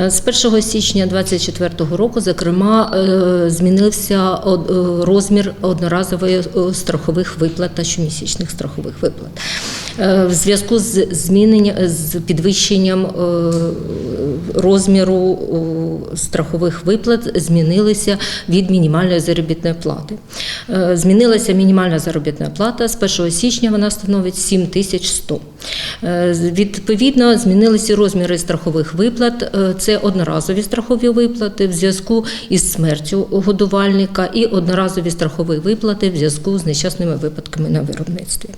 Е, З 1 січня 2024 року, зокрема, е, змінився е, розмір одноразових е, страхових виплат та щомісячних страхових виплат. В зв'язку з зміненням з підвищенням розміру страхових виплат змінилися від мінімальної заробітної плати. Е, Змінилася мінімальна заробітна плата з 1 січня вона становить 7100. Е, Відповідно, змінилися розміри страхових виплат. Е, Це одноразові страхові виплати в зв'язку із смертю годувальника і одноразові страхові виплати в зв'язку з нещасними випадками на виробництві.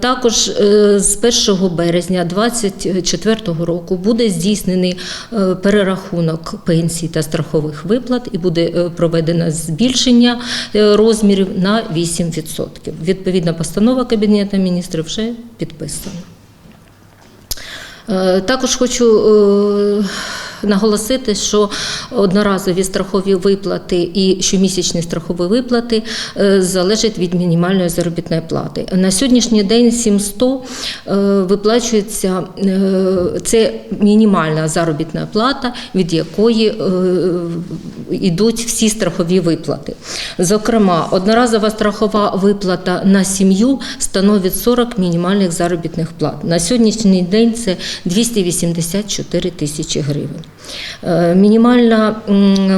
Також з 1 березня 2024 року буде здійснений е, перерахунок пенсій та страхових виплат і буде е, проведено збільшення е, розмірів на 8%. Відповідна постанова Кабінету міністрів вже підписана. Також хочу наголосити, що одноразові страхові виплати і щомісячні страхові виплати е, залежать від мінімальної заробітної плати. На сьогоднішній день 700 е, виплачується е, це мінімальна заробітна плата, від якої йдуть всі страхові виплати. Зокрема, одноразова страхова виплата на сім'ю становить 40 мінімальних заробітних плат. На сьогоднішній день це 284 тисячі гривень. Е, Мінімальна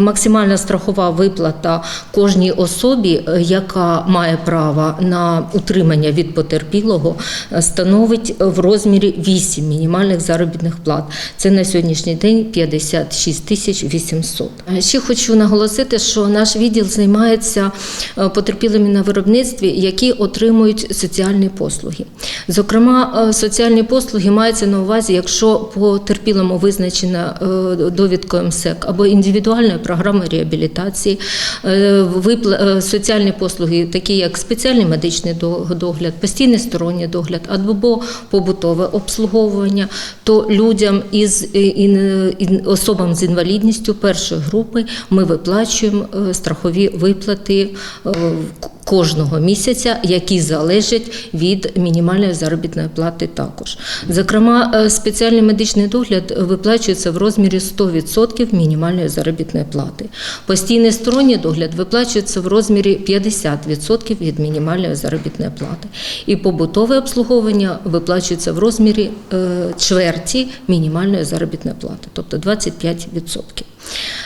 максимальна страхова виплата кожній особі, е, яка має право на утримання від потерпілого, е, становить в розмірі 8 мінімальних заробітних плат. Це на сьогоднішній день 56 тисяч 800. Е, Ще хочу наголосити, що наш відділ займається потерпілими на виробництві, які отримують соціальні послуги. Зокрема, соціальні послуги маються на увазі, якщо потерпілому визначена довідкою МСЕК або індивідуальною програмою реабілітації, е, е, соціальні послуги, такі як спеціальний медичний догляд, постійний сторонній догляд або побутове обслуговування, то людям із е, особам з інвалідністю першої групи ми виплачуємо страхові виплати кожного місяця, які залежать від мінімальної заробітної плати також. Зокрема, спеціальний медичний догляд виплачується в розмірі 100% мінімальної заробітної плати. Постійний сторонній догляд виплачується в розмірі 50% від мінімальної заробітної плати. І побутове обслуговування виплачується в розмірі е, чверті мінімальної заробітної плати, тобто 25%.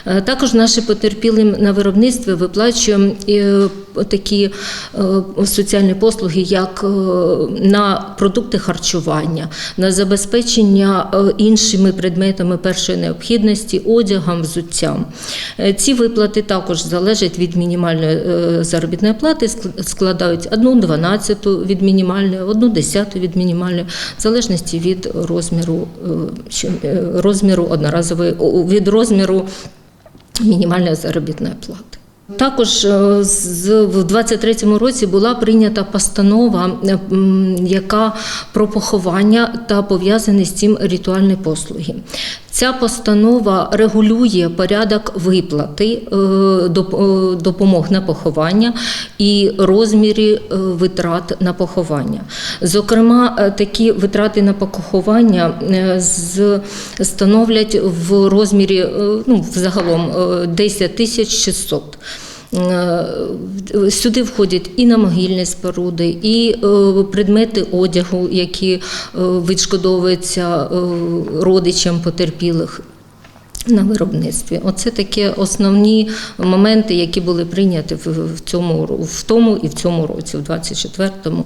Е, Також наші потерпілим на виробництві виплачуємо е, такі е, соціальні послуги, як на продукти харчування, на забезпечення іншими предметами першої необхідності, одягом, взуттям. Ці виплати також залежать від мінімальної заробітної плати, ск- складають одну дванадцяту від мінімальної, одну десяту від мінімальної, в залежності від розміру, розміру одноразової від розміру мінімальної заробітної плати. Також е, в 23-му році була прийнята постанова, яка про поховання та пов'язані з цим ритуальні послуги. Ця постанова регулює порядок виплати е, е, допомог на поховання і розмірі е, витрат на поховання. Зокрема, такі витрати на поховання становлять в розмірі ну, взагалом е, 10 тисяч 600. Е, Сюди входять і намогильні споруди, і е, предмети одягу, які е, відшкодовуються родичам потерпілих. На виробництві, оце такі основні моменти, які були прийняті в цьому в тому і в цьому році, в 24-му